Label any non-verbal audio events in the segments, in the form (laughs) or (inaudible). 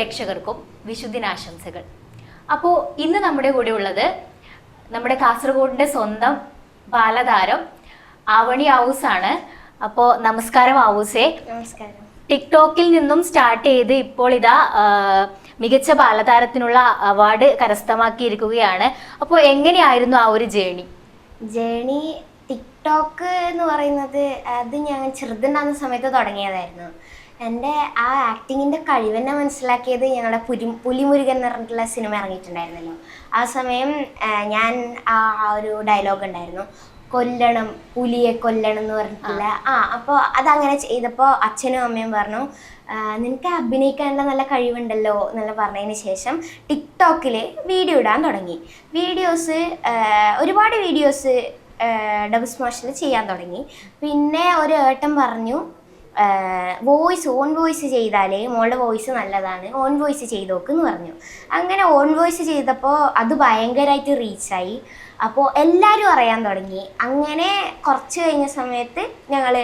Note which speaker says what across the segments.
Speaker 1: പ്രേക്ഷകർക്കും വിശുദ്ധിനാശംസകൾ. അപ്പോൾ ഇന്ന് നമ്മുടെ കൂടെ ഉള്ളത് നമ്മുടെ കാസർഗോഡിന്റെ സ്വന്തം ബാലതാരം ആവണി ഹൗസ് ആണ്. അപ്പോൾ നമസ്കാരം ആവൂസേ
Speaker 2: നമസ്കാരം.
Speaker 1: ടിക്ടോക്കിൽ നിന്നും സ്റ്റാർട്ട് ചെയ്ത് ഇപ്പോൾ ഇതാ മികച്ച ബാലതാരത്തിനുള്ള അവാർഡ് കരസ്ഥമാക്കിയിരിക്കുകയാണ്. അപ്പോൾ എങ്ങനെയായിരുന്നു ആ ഒരു ജേണി?
Speaker 2: ജേണി ടിക്ടോക്ക് എന്ന് പറയുന്നത് അത് ഞാൻ ചെറുതുണ്ടാകുന്ന സമയത്ത് തുടങ്ങിയതായിരുന്നു. എന്റെ ആ ആക്ടിങ്ങിന്റെ കഴിവെന്നെ മനസ്സിലാക്കിയത് ഞങ്ങളുടെ പുലി പുലിമുരുകൻ എന്ന് പറഞ്ഞിട്ടുള്ള സിനിമ ഇറങ്ങിയിട്ടുണ്ടായിരുന്നല്ലോ. ആ സമയം ഞാൻ ആ ഒരു ഡയലോഗ് ഉണ്ടായിരുന്നു. കൊല്ലണം പുലിയെ കൊല്ലണം എന്ന് പറഞ്ഞിട്ടുള്ള ആ. അപ്പോൾ അതങ്ങനെ ചെയ്തപ്പോൾ അച്ഛനും അമ്മയും പറഞ്ഞു നിനക്ക് അഭിനയിക്കാനുള്ള നല്ല കഴിവുണ്ടല്ലോ എന്നെല്ലാം പറഞ്ഞതിന് ശേഷം ടിക്ടോക്കിൽ വീഡിയോ ഇടാൻ തുടങ്ങി. വീഡിയോസ് ഒരുപാട് വീഡിയോസ് ഡബിൾ സ്മാഷിൽ ചെയ്യാൻ തുടങ്ങി. പിന്നെ ഒരു ഏട്ടൻ പറഞ്ഞു വോയിസ് ഓൺ വോയിസ് ചെയ്താലേ മോളുടെ വോയിസ് നല്ലതാണ്. ഓൺ വോയിസ് ചെയ്ത് നോക്ക് എന്ന് പറഞ്ഞു. അങ്ങനെ ഓൺ വോയിസ് ചെയ്തപ്പോൾ അത് ഭയങ്കരമായിട്ട് റീച്ചായി അപ്പോൾ എല്ലാവരും അറിയാൻ തുടങ്ങി. അങ്ങനെ കുറച്ച് കഴിഞ്ഞ സമയത്ത് ഞങ്ങൾ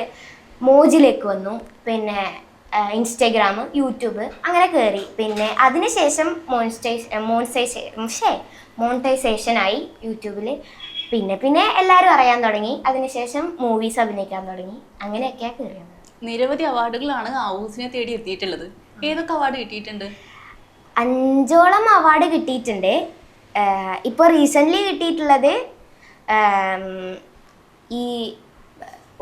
Speaker 2: മോജിലേക്ക് വന്നു. പിന്നെ ഇൻസ്റ്റഗ്രാം യൂട്യൂബ് അങ്ങനെ കയറി പിന്നെ അതിനുശേഷം മോൺസ്റ്റൈസ് മോൺസൈസ് ഷേ മോണിറ്റൈസേഷനായി യൂട്യൂബിൽ പിന്നെ പിന്നെ എല്ലാവരും അറിയാൻ തുടങ്ങി. അതിനുശേഷം മൂവീസ് അഭിനയിക്കാൻ തുടങ്ങി. അങ്ങനെയൊക്കെയാണ് കയറിയത്
Speaker 3: നിരവധി അവാർഡുകളാണ് ഹൗസിനെ തേടി എത്തിയിട്ടുള്ളത്. ഏതൊക്കെ അവാർഡ് കിട്ടിയിട്ടുണ്ട്?
Speaker 2: അഞ്ചോളം അവാർഡ് കിട്ടിയിട്ടുണ്ട്. ഇപ്പോൾ റീസെന്റ്ലി കിട്ടിയിട്ടുള്ളത് ഈ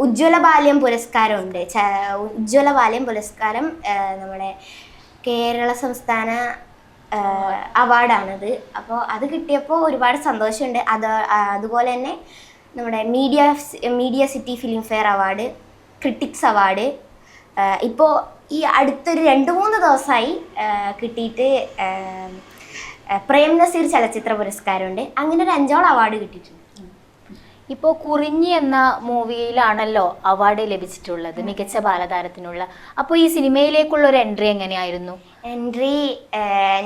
Speaker 2: ഉജ്ജ്വല ബാല്യം പുരസ്കാരമുണ്ട്. ഉജ്ജ്വല ബാല്യം പുരസ്കാരം നമ്മുടെ കേരള സംസ്ഥാന അവാർഡാണത്. അപ്പോൾ അത് കിട്ടിയപ്പോൾ ഒരുപാട് സന്തോഷമുണ്ട്. അത് അതുപോലെ തന്നെ നമ്മുടെ media media city Filmfare award critics award ഇപ്പോൾ ഈ അടുത്തൊരു രണ്ട് മൂന്ന് ദിവസമായി കിട്ടിയിട്ട് പ്രേം നസീർ ചലച്ചിത്ര പുരസ്കാരമുണ്ട്. അങ്ങനെ ഒരു അഞ്ചോളം അവാർഡ് കിട്ടിയിട്ടുണ്ട്.
Speaker 1: ഇപ്പോൾ കുറിഞ്ഞി എന്ന മൂവിയിലാണല്ലോ അവാർഡ് ലഭിച്ചിട്ടുള്ളത് മികച്ച ബാലതാരത്തിനുള്ള. അപ്പോൾ ഈ സിനിമയിലേക്കുള്ള ഒരു എൻട്രി എങ്ങനെയായിരുന്നു?
Speaker 2: എൻട്രി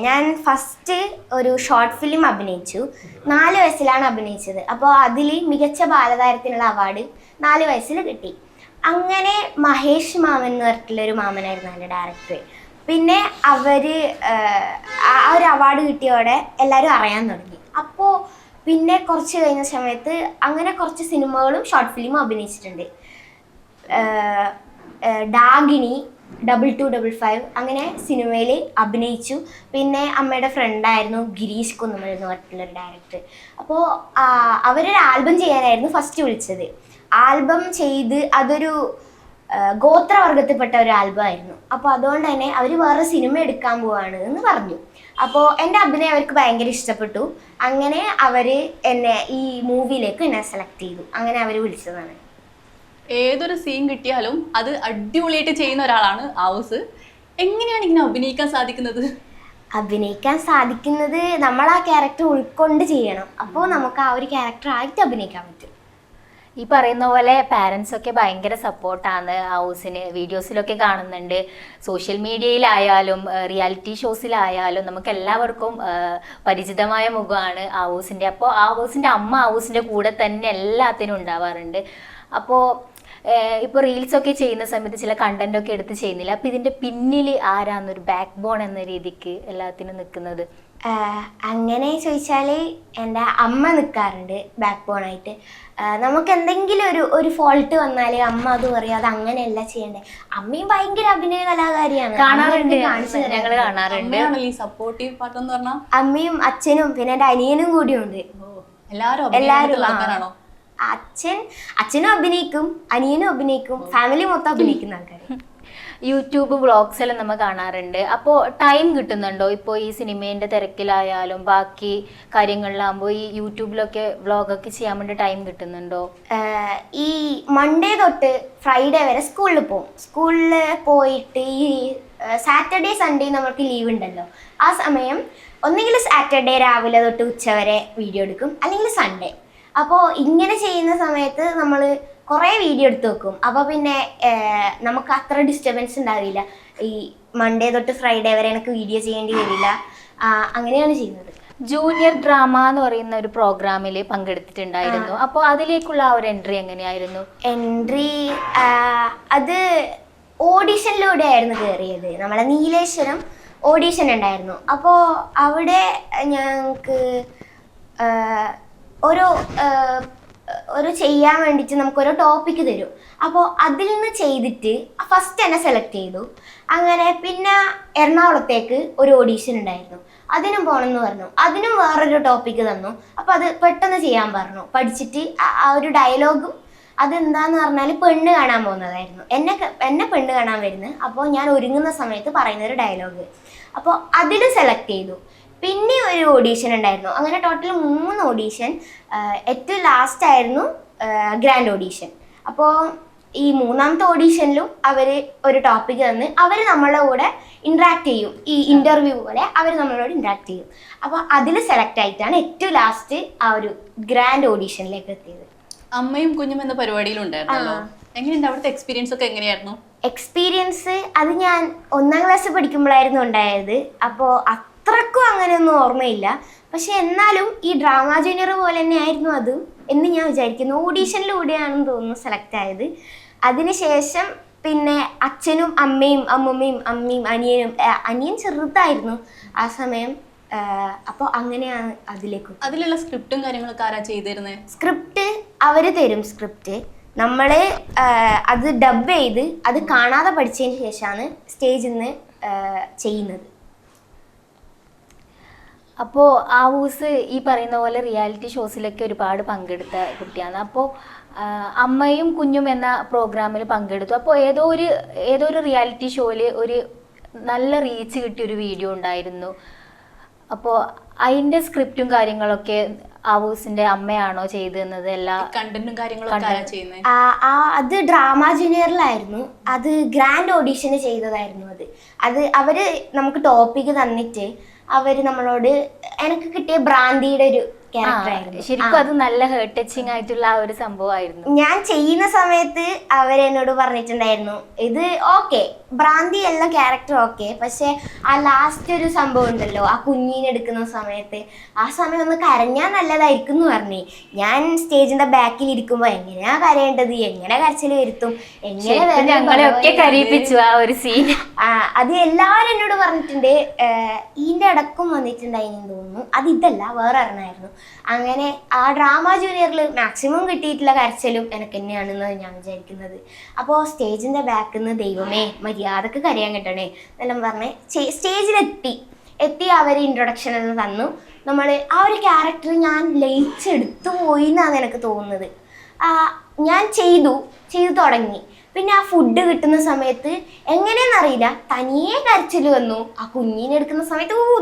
Speaker 2: ഞാൻ ഫസ്റ്റ് ഒരു ഷോർട്ട് ഫിലിം അഭിനയിച്ചു. നാല് വയസ്സിലാണ് അഭിനയിച്ചത്. അപ്പോൾ അതിൽ മികച്ച ബാലതാരത്തിനുള്ള അവാർഡ് നാല് വയസ്സിൽ കിട്ടി. അങ്ങനെ മഹേഷ് മാമൻ എന്ന് പറഞ്ഞിട്ടുള്ള ഒരു മാമനായിരുന്നു എന്റെ ഡയറക്ടർ പിന്നെ അവർ ആ ഒരു അവാർഡ് കിട്ടിയോടെ എല്ലാവരും അറിയാൻ തുടങ്ങി. അപ്പോൾ പിന്നെ കുറച്ച് കഴിഞ്ഞ സമയത്ത് അങ്ങനെ കുറച്ച് സിനിമകളും ഷോർട്ട് ഫിലിമും അഭിനയിച്ചിട്ടുണ്ട്. Dakini double two double five അങ്ങനെ സിനിമയിൽ അഭിനയിച്ചു. പിന്നെ അമ്മയുടെ ഫ്രണ്ടായിരുന്നു ഗിരീഷ് കുന്നുമൽ എന്ന് പറഞ്ഞിട്ടുള്ളൊരു ഡയറക്ടർ അപ്പോൾ അവരൊരു ആൽബം ചെയ്യാനായിരുന്നു ഫസ്റ്റ് വിളിച്ചത്. ആൽബം ചെയ്ത് അതൊരു ഗോത്രവർഗത്തിൽപ്പെട്ട ഒരു ആൽബം ആയിരുന്നു അപ്പോൾ അതുകൊണ്ട് തന്നെ അവർ വേറെ സിനിമ എടുക്കാൻ പോവാണ് എന്ന് പറഞ്ഞു. അപ്പോൾ എന്റെ അഭിനയം അവർക്ക് ഭയങ്കര ഇഷ്ടപ്പെട്ടു. അങ്ങനെ അവർ എന്നെ ഈ മൂവിയിലേക്ക് എന്നെ സെലക്ട് ചെയ്തു. അങ്ങനെ അവർ വിളിച്ചതാണ്.
Speaker 3: ഏതൊരു സീൻ കിട്ടിയാലും അത് അടിപൊളിയായിട്ട് ചെയ്യുന്ന ഒരാളാണ് ഹൗസ് എങ്ങനെയാണ് ഇങ്ങനെ അഭിനയിക്കാൻ സാധിക്കുന്നത്?
Speaker 2: അഭിനയിക്കാൻ സാധിക്കുന്നത് നമ്മൾ ആ ക്യാരക്ടർ ഉൾക്കൊണ്ട് ചെയ്യണം. അപ്പോൾ നമുക്ക് ആ ഒരു ക്യാരക്ടർ ആയിട്ട് അഭിനയിക്കാൻ പറ്റും.
Speaker 1: ഈ പറയുന്ന പോലെ പാരൻസ് ഒക്കെ ഭയങ്കര സപ്പോർട്ടാണ് ഹൗസിന് വീഡിയോസിലൊക്കെ കാണുന്നുണ്ട്. സോഷ്യൽ മീഡിയയിലായാലും റിയാലിറ്റി ഷോസിലായാലും നമുക്ക് എല്ലാവർക്കും പരിചിതമായ മുഖമാണ് ഹൗസിന്റെ അപ്പോൾ ആ ഹൗസിന്റെ അമ്മ ഹൗസിന്റെ കൂടെ തന്നെ എല്ലാത്തിനും ഉണ്ടാവാറുണ്ട്. അപ്പോൾ ഇപ്പോൾ റീൽസ് ഒക്കെ ചെയ്യുന്ന സമയത്ത് ചില കണ്ടന്റ് ഒക്കെ എടുത്ത് ചെയ്യുന്നില്ല? അപ്പോൾ ഇതിന്റെ പിന്നിൽ ആരാന്നൊരു ബാക്ക് ബോൺ എന്ന രീതിക്ക് എല്ലാത്തിനും നിൽക്കുന്നത്?
Speaker 2: അങ്ങനെ ചോദിച്ചാൽ എന്റെ അമ്മ നിൽക്കാറുണ്ട് ബാക്ക് ബോണായിട്ട് നമുക്ക് എന്തെങ്കിലും ഒരു ഒരു ഫോൾട്ട് വന്നാൽ അമ്മ അത് പറയും അത് അങ്ങനെയല്ല ചെയ്യണ്ടേ. അമ്മയും ഭയങ്കര അഭിനയ കലാകാരിയാണ്.
Speaker 1: കാണാറുണ്ട്. ഞങ്ങൾ
Speaker 3: സപ്പോർട്ടീവ് പാർട്ട് എന്ന് പറഞ്ഞാൽ
Speaker 2: അമ്മയും അച്ഛനും പിന്നെ എന്റെ അനിയനും കൂടിയുണ്ട്.
Speaker 3: എല്ലാരും
Speaker 2: എല്ലാവരും.
Speaker 3: ആൾക്കാരാണോ?
Speaker 2: അച്ഛൻ അച്ഛനും അഭിനയിക്കും അനിയനും അഭിനയിക്കും ഫാമിലി മൊത്തം അഭിനയിക്കുന്ന ആൾക്കാർ (laughs)
Speaker 1: യൂട്യൂബ് വ്ളോഗ്സ് എല്ലാം നമ്മൾ കാണാറുണ്ട്. അപ്പോൾ ടൈം കിട്ടുന്നുണ്ടോ? ഇപ്പോൾ ഈ സിനിമേന്റെ തിരക്കിലായാലും ബാക്കി കാര്യങ്ങളിലാകുമ്പോൾ ഈ യൂട്യൂബിലൊക്കെ വ്ളോഗൊക്കെ ചെയ്യാൻ വേണ്ടി ടൈം കിട്ടുന്നുണ്ടോ?
Speaker 2: ഈ മൺഡേ തൊട്ട് ഫ്രൈഡേ വരെ സ്കൂളിൽ പോകും സ്കൂളിൽ പോയിട്ട് ഈ സാറ്റർഡേ സൺഡേ നമുക്ക് ലീവ് ഉണ്ടല്ലോ. ആ സമയം ഒന്നുകിൽ സാറ്റർഡേ രാവിലെ തൊട്ട് ഉച്ച വരെ വീഡിയോ എടുക്കും. അല്ലെങ്കിൽ സൺഡേ അപ്പോൾ ഇങ്ങനെ ചെയ്യുന്ന സമയത്ത് നമ്മൾ കുറേ വീഡിയോ എടുത്ത് വെക്കും. അപ്പോൾ പിന്നെ നമുക്ക് അത്ര ഡിസ്റ്റർബൻസ് ഉണ്ടാവില്ല. ഈ മൺഡേ തൊട്ട് ഫ്രൈഡേ വരെ എനിക്ക് വീഡിയോ ചെയ്യേണ്ടി വരില്ല. അങ്ങനെയാണ് ചെയ്യുന്നത്.
Speaker 1: ജൂനിയർ ഡ്രാമ എന്ന് പറയുന്ന ഒരു പ്രോഗ്രാമിൽ പങ്കെടുത്തിട്ടുണ്ടായിരുന്നു. അപ്പോൾ അതിലേക്കുള്ള ആ ഒരു എൻട്രി എങ്ങനെയായിരുന്നു?
Speaker 2: എൻട്രി അത് ഓഡീഷനിലൂടെ ആയിരുന്നു കയറിയത് നമ്മളെ നീലേശ്വരം ഓഡീഷൻ ഉണ്ടായിരുന്നു. അപ്പോൾ അവിടെ ഞങ്ങൾക്ക് ഓരോ ആഹ്, ഒരു ചെയ്യാൻ വേണ്ടിയിട്ട് നമുക്ക് ഓരോ ടോപ്പിക്ക് തരും. അപ്പോൾ അതിൽ നിന്ന് ചെയ്തിട്ട് ഫസ്റ്റ് എന്നെ സെലക്ട് ചെയ്തു. അങ്ങനെ പിന്നെ എറണാകുളത്തേക്ക് ഒരു ഓഡീഷൻ ഉണ്ടായിരുന്നു. അതിനും പോകണമെന്ന് പറഞ്ഞു. അതിനും വേറൊരു ടോപ്പിക്ക് തന്നു. അപ്പോൾ അത് പെട്ടെന്ന് ചെയ്യാൻ പറഞ്ഞു. പഠിച്ചിട്ട് ആ ഒരു ഡയലോഗും അതെന്താന്ന് പറഞ്ഞാൽ പെണ്ണ് കാണാൻ പോകുന്നതായിരുന്നു. എന്നെ എന്നെ പെണ്ണ് കാണാൻ വരുന്നത്. അപ്പോൾ ഞാൻ ഒരുങ്ങുന്ന സമയത്ത് പറയുന്നൊരു ഡയലോഗ് അപ്പോൾ അതിൽ സെലക്ട് ചെയ്തു. പിന്നെ ഒരു ഓഡീഷൻ ഉണ്ടായിരുന്നു. അങ്ങനെ ടോട്ടൽ മൂന്ന് ഓഡീഷൻ ഏറ്റവും ലാസ്റ്റ് ആയിരുന്നു ഗ്രാൻഡ് ഓഡീഷൻ അപ്പോൾ ഈ മൂന്നാമത്തെ ഓഡീഷനിലും അവർ ഒരു ടോപ്പിക് തന്ന് അവർ നമ്മളെ കൂടെ ഇൻട്രാക്ട് ചെയ്യും. ഈ ഇന്റർവ്യൂ പോലെ അവർ നമ്മളോട് ഇൻട്രാക്ട് ചെയ്യും. അപ്പോൾ അതിൽ സെലക്ട് ആയിട്ടാണ് ഏറ്റവും ലാസ്റ്റ് ആ ഒരു ഗ്രാൻഡ് ഓഡീഷനിലേക്ക് എത്തിയത്.
Speaker 3: അമ്മയും കുഞ്ഞും എന്ന പരിപാടിയിലും ഉണ്ടായിരുന്നല്ലോ.
Speaker 2: ആ.
Speaker 3: എങ്ങനെയുണ്ട് അവിടുത്തെ എക്സ്പീരിയൻസ് ഒക്കെ എങ്ങനെയായിരുന്നു?
Speaker 2: എക്സ്പീരിയൻസ് അത് ഞാൻ ഒന്നാം ക്ലാസ് പഠിക്കുമ്പോഴായിരുന്നു ഉണ്ടായത്. അപ്പോൾ അത്രക്കും അങ്ങനെയൊന്നും ഓർമ്മയില്ല. പക്ഷെ എന്നാലും ഈ ഡ്രാമ ജൂനിയർ പോലെ തന്നെ ആയിരുന്നു അതും എന്ന് ഞാൻ വിചാരിക്കുന്നു. ഓഡീഷനിലൂടെയാണെന്ന് തോന്നുന്നു സെലക്ട് ആയത്. അതിനുശേഷം പിന്നെ അച്ഛനും അമ്മയും അമ്മമ്മയും അമ്മയും അനിയനും അനിയൻ ചെറുതായിരുന്നു ആ സമയം. അപ്പോൾ അങ്ങനെയാണ് അതിലേക്ക്
Speaker 3: അതിലുള്ള സ്ക്രിപ്റ്റും കാര്യങ്ങളൊക്കെ ആരാ ചെയ്തിരുന്നത്
Speaker 2: സ്ക്രിപ്റ്റ് അവർ തരും സ്ക്രിപ്റ്റ്. നമ്മൾ അത് ഡബ് ചെയ്ത് അത് കാണാതെ പഠിച്ചതിന് ശേഷമാണ് സ്റ്റേജിൽ നിന്ന് ചെയ്യുന്നത്.
Speaker 1: അപ്പോൾ ആവൂസ് ഈ പറയുന്ന പോലെ റിയാലിറ്റി ഷോസിലൊക്കെ ഒരുപാട് പങ്കെടുത്ത കുട്ടിയാണ്. അപ്പോൾ അമ്മയും കുഞ്ഞും എന്ന പ്രോഗ്രാമിൽ പങ്കെടുത്തു. അപ്പോൾ ഏതോ ഒരു ഏതോ ഒരു റിയാലിറ്റി ഷോയിൽ ഒരു നല്ല റീച്ച് കിട്ടിയ ഒരു വീഡിയോ ഉണ്ടായിരുന്നു അപ്പോൾ അതിന്റെ സ്ക്രിപ്റ്റും കാര്യങ്ങളൊക്കെ ആവൂസിന്റെ അമ്മയാണോ ചെയ്തത് എല്ലാ
Speaker 3: കണ്ടന്റും കാര്യങ്ങളൊക്കെ ആരാ ചെയ്യുന്നത്
Speaker 2: ആ ആ, അത് ഡ്രാമ ജൂനിയറിലായിരുന്നു അത് ഗ്രാൻഡ് ഓഡീഷന് ചെയ്തതായിരുന്നു അത്. അത് അവർ നമുക്ക് ടോപ്പിക് തന്നിട്ട് അവർ നമ്മളോട് എനിക്ക് കിട്ടിയ ഭ്രാന്തിയുടെ ഒരു
Speaker 1: ശരിക്കും അത് നല്ല ഹേർട്ട് ടച്ചിങ് ആയിട്ടുള്ള ആ ഒരു സംഭവമായിരുന്നു.
Speaker 2: ഞാൻ ചെയ്യുന്ന സമയത്ത് അവരെന്നോട് പറഞ്ഞിട്ടുണ്ടായിരുന്നു ഇത് ഓക്കെ ഭ്രാന്തി അല്ല ക്യാരക്ടർ ഓക്കെ പക്ഷെ ആ ലാസ്റ്റ് ഒരു സംഭവം ഉണ്ടല്ലോ ആ കുഞ്ഞിനെ എടുക്കുന്ന സമയത്ത്. ആ സമയം ഒന്ന് കരഞ്ഞാൽ നല്ലതായിരിക്കും എന്ന് പറഞ്ഞു. ഞാൻ സ്റ്റേജിന്റെ ബാക്കിൽ ഇരിക്കുമ്പോൾ എങ്ങനെയാ കരയേണ്ടത്? എങ്ങനെ കരച്ചിൽ വരുത്തും? എങ്ങനെ
Speaker 1: ഞങ്ങളെയൊക്കെ കരയിപ്പിച്ചു ആ ഒരു സീൻ
Speaker 2: ആ അത് എല്ലാവരും എന്നോട് പറഞ്ഞിട്ടുണ്ട് ഈന്റെ ഇതിന്റെ അടക്കം വന്നിട്ടുണ്ടായിരുന്നു തോന്നുന്നു. അത് ഇതല്ല വേറെ ഒരെണ്ണമായിരുന്നു അങ്ങനെ ആ ഡ്രാമ ജൂനിയറിൽ മാക്സിമം കിട്ടിയിട്ടുള്ള കരച്ചിലും എനിക്ക് തന്നെയാണെന്ന് ഞാൻ വിചാരിക്കുന്നത്. അപ്പോൾ സ്റ്റേജിന്റെ ബാക്കിൽ നിന്ന് ദൈവമേ മര്യാദയ്ക്ക് കരയാൻ കിട്ടണേ എന്നെല്ലാം പറഞ്ഞ് സ്റ്റേജിലെത്തി. എത്തി അവർ ഇൻട്രൊഡക്ഷൻ എന്ന് തന്നു. നമ്മൾ ആ ഒരു ക്യാരക്ടർ ഞാൻ ലയിച്ചെടുത്തു പോയി എന്നാണ് എനിക്ക് തോന്നുന്നത്. ഞാൻ ചെയ്തു ചെയ്തു തുടങ്ങി. പിന്നെ ആ ഫുഡ് കിട്ടുന്ന സമയത്ത് എങ്ങനെയെന്നറിയില്ല തനിയെ കരച്ചിൽ വന്നു. ആ കുഞ്ഞിനെ എടുക്കുന്ന സമയത്ത് ഓ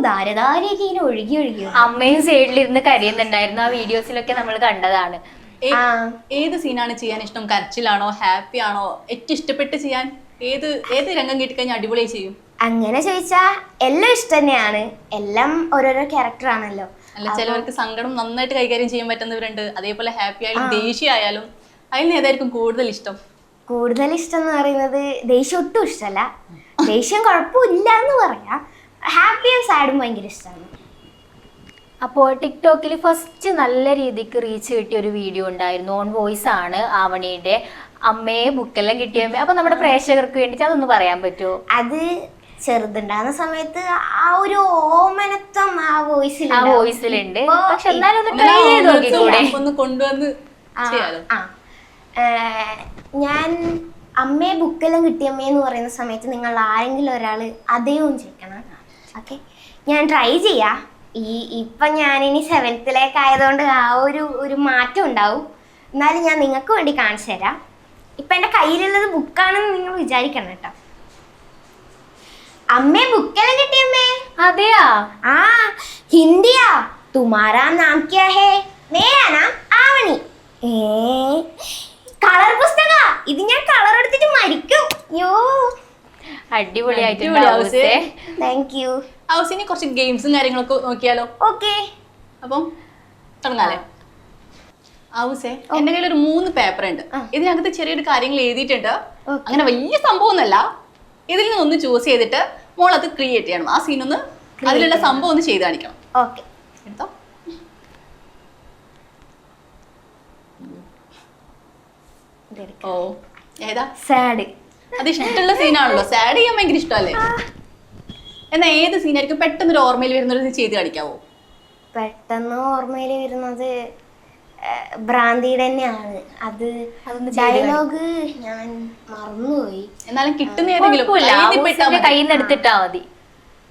Speaker 2: ഇങ്ങനെ ഒഴുകി ഒഴുകി.
Speaker 1: അമ്മയും സൈഡിലിരുന്ന് കരയുന്നുണ്ടായിരുന്നു. ആ വീഡിയോസിലൊക്കെ നമ്മൾ കണ്ടതാണ്.
Speaker 3: ഏ- ഏത് സീനാണ് ചെയ്യാൻ ഇഷ്ടം? കരച്ചിലാണോ ഹാപ്പി ആണോ? ഏറ്റവും ഇഷ്ടപ്പെട്ട് ചെയ്യാൻ ഏത് ഏത് രംഗം കിട്ടിക്കഴിഞ്ഞാൽ അടിപൊളിയായി ചെയ്യും?
Speaker 2: അങ്ങനെ ചോദിച്ചാ എല്ലാം ഇഷ്ടം തന്നെയാണ് എല്ലാം ഓരോരോ ക്യാരക്ടർ ആണല്ലോ.
Speaker 3: അല്ല ചിലവർക്ക് സങ്കടം നന്നായിട്ട് കൈകാര്യം ചെയ്യാൻ പറ്റുന്നവരുണ്ട്. അതേപോലെ ഹാപ്പി ആയാലും ദേഷ്യം ആയാലും അതിന് ഏതായിരിക്കും കൂടുതൽ ഇഷ്ടം?
Speaker 2: കൂടുതൽ ഇഷ്ടം എന്ന് പറയുന്നത് ദേഷ്യം ഒട്ടും ഇഷ്ടമല്ല. ദേഷ്യം കുഴപ്പമില്ല എന്ന് പറയാം. ഹാപ്പിയും സാഡും ഭയങ്കര ഇഷ്ടമാണ്.
Speaker 1: അപ്പോൾ ടിക്ടോക്കിൽ ഫസ്റ്റ് നല്ല രീതിക്ക് റീച്ച് കിട്ടിയ ഒരു വീഡിയോ ഉണ്ടായിരുന്നു. ഓൺ വോയിസ് ആണ് ആവണിയുടെ അമ്മയെ ബുക്കെല്ലാം കിട്ടിയ അപ്പൊ നമ്മുടെ പ്രേക്ഷകർക്ക് വേണ്ടിയിട്ട് അതൊന്ന് പറയാൻ പറ്റുമോ?
Speaker 2: അത് ചെറുതുണ്ടാകുന്ന സമയത്ത് ആ ഒരു ഓമനത്വം ആ വോയിസിൽ
Speaker 1: ആ വോയിസിലുണ്ട് പക്ഷെ എന്നാലും ഒന്ന് ട്രൈ
Speaker 3: അങ്ങനെ
Speaker 1: ചെയ്ത് നോക്കിക്കൂടെ?
Speaker 3: ഒന്ന് കൊണ്ടുവന്ന് ചെയ്യാലോ.
Speaker 2: ആ. ഏർ, ഞാൻ അമ്മയെ ബുക്കെല്ലാം കിട്ടിയമ്മയെന്ന് പറയുന്ന സമയത്ത് നിങ്ങൾ ആരെങ്കിലും ഒരാൾ അതേവും ചോദിക്കണം. ഓക്കെ. ഞാൻ ട്രൈ ചെയ്യാ. ഈ ഇപ്പം ഞാനിനി സെവൻത്തിലേക്ക് ആയതുകൊണ്ട് ആ ഒരു ഒരു മാറ്റം ഉണ്ടാവും. എന്നാലും ഞാൻ നിങ്ങൾക്ക് വേണ്ടി കാണിച്ചു തരാം. ഇപ്പം എന്റെ കയ്യിലുള്ളത് ബുക്കാണെന്ന് നിങ്ങൾ വിചാരിക്കണം കേട്ടോ. അമ്മേ ബുക്കെല്ലാം കിട്ടിയമ്മേ
Speaker 1: അതെയാ?
Speaker 2: ആ ഹിന്ദിയാ. തുമാരാ നാം ക്യാ ഹേ? മേരാ നാം ആവണി. ഏ കളർ പുസ്തക. ഇത് ഞാൻ കളർ എടുത്തിട്ട് മരിക്കും. യോ
Speaker 1: അടിപൊളിയായിട്ടുണ്ട്.
Speaker 2: താങ്ക് യു
Speaker 3: ഹൗസിന് കുറച്ച് ഗെയിംസും കാര്യങ്ങളൊക്കെ നോക്കിയാലോ?
Speaker 2: ഓക്കെ.
Speaker 3: അപ്പം തുടങ്ങാലേ ഔസേ എന്റെ കയ്യിൽ ഒരു മൂന്ന് പേപ്പർ ഉണ്ട് ഇതിനകത്ത് ചെറിയൊരു കാര്യങ്ങൾ എഴുതിയിട്ടുണ്ട്. അങ്ങനെ വലിയ സംഭവമൊന്നുമല്ല. ഇതിൽ നിന്ന് ഒന്ന് ചൂസ് ചെയ്തിട്ട് മോൾ അത് ക്രിയേറ്റ് ചെയ്യണം. ആ സീൻ ഒന്ന് അതിലുള്ള സംഭവം ഒന്ന് ചെയ്ത് കാണിക്കണം.
Speaker 2: ഓക്കെ
Speaker 3: എടുത്തോ? ഓ ഏതാ?
Speaker 2: സാഡ്
Speaker 3: അത് ഇഷ്ടമുള്ള സീനാണല്ലോ സാഡ് ചെയ്യാൻ ഭയങ്കര ഇഷ്ടമല്ലേ? എന്നാ ഏത് സീനായിരിക്കും പെട്ടെന്ന് ഒരു ഓർമ്മയിൽ വരുന്ന ഒരു ചെയ്ത് കാണിക്കാവോ?
Speaker 2: പെട്ടെന്ന് ഓർമ്മയിൽ വരുന്നത് ഭ്രാന്തിയുടെ തന്നെയാണ് അത് ഡയലോഗ് ഞാൻ മറന്നുപോയി.
Speaker 3: എന്നാലും കിട്ടുന്ന ഏതെങ്കിലും കയ്യിൽ
Speaker 1: നിന്ന് എടുത്തിട്ടാ മതി.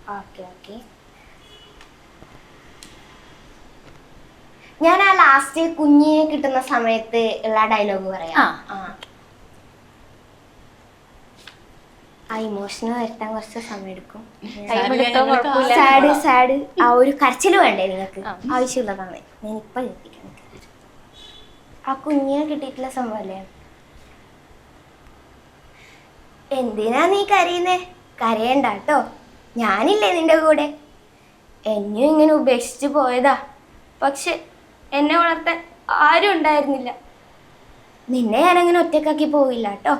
Speaker 2: Okay okay. ഞാൻ ആ ലാസ്റ്റ് കുഞ്ഞിനെ കിട്ടുന്ന സമയത്ത് ഉള്ള ഡയലോഗ് പറയാം.
Speaker 1: ആ.
Speaker 2: ഇമോഷണൽ ഇമോഷന് വരുത്താൻ കുറച്ച് സമയം എടുക്കും. സാഡ് സാഡ് ആ ഒരു കരച്ചിൽ വേണ്ടേ നിങ്ങൾക്ക്. ആവശ്യമുള്ളതാണ്. ഞാൻ ഇപ്പൊ കേൾപ്പിക്കാം ആ കുഞ്ഞിനെ കിട്ടിയിട്ടുള്ള സംഭവല്ലേ എന്തിനാ നീ കരയുന്നേ? കരയണ്ട കേട്ടോ. ഞാനില്ലേ നിന്റെ കൂടെ? എന്നെയും ഇങ്ങനെ ഉപേക്ഷിച്ച് പോയതാ. പക്ഷെ എന്നെ വളർത്താൻ ആരും ഉണ്ടായിരുന്നില്ല. നിന്നെ ഞാനങ്ങനെ ഒറ്റക്കാക്കി പോവില്ല കേട്ടോ.